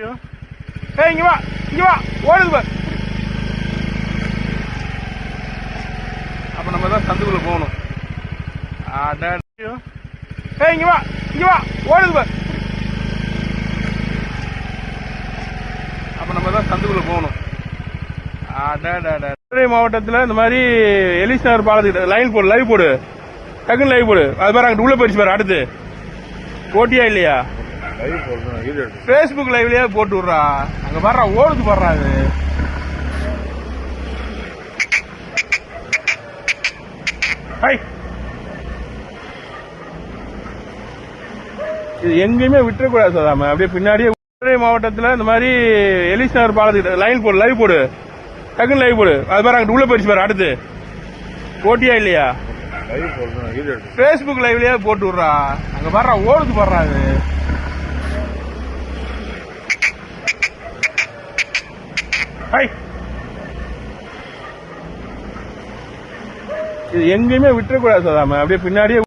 ஏய் இங்க வா இங்க வா ஓடுது பார். அப்ப நம்ம தான் சந்துக்குள்ள போகணும். அட ஏய் இங்க வா இங்க வா ஓடுது பார். அப்ப நம்ம தான் சந்துக்குள்ள போகணும். மதுரை மாவட்டத்தில் இந்த மாதிரி எலிஸ் நகர் பாலத்துக்கிட்ட லைன் போடு லைவ் போடு. டக்குன்னு லைவ் போடு. அது பாரு அங்கிட்டு உள்ள போயிடுச்சு பாரு அடுத்து. போட்டியா இல்லையா? ஃபேஸ்புக் லைவ்லயே போட்டு விட்றா. அங்க பாடுறா ஓடுது பாடுறா அது. இது எங்கேயுமே விட்டுறக்கூடாது சதாம அப்படியே பின்னாடியே மதுரை மாவட்டத்தில் இந்த மாதிரி எலிஸ் நகர் பாலத்துக்கிட்ட லைன் போடு லைவ் போடு. டக்குன்னு லைவ் போடு. அது பாரு அங்கிட்டு உள்ள போயிடுச்சு பாரு அடுத்து. போட்டியா இல்லையா? ஃபேஸ்புக் லைவ்லயே போட்டு விட்றா. அங்க பாடுறா ஓடுது பாடுறா அது. இது எங்கேயுமே விட்டுறக்கூடாது சதாம அப்படியே பின்னாடியே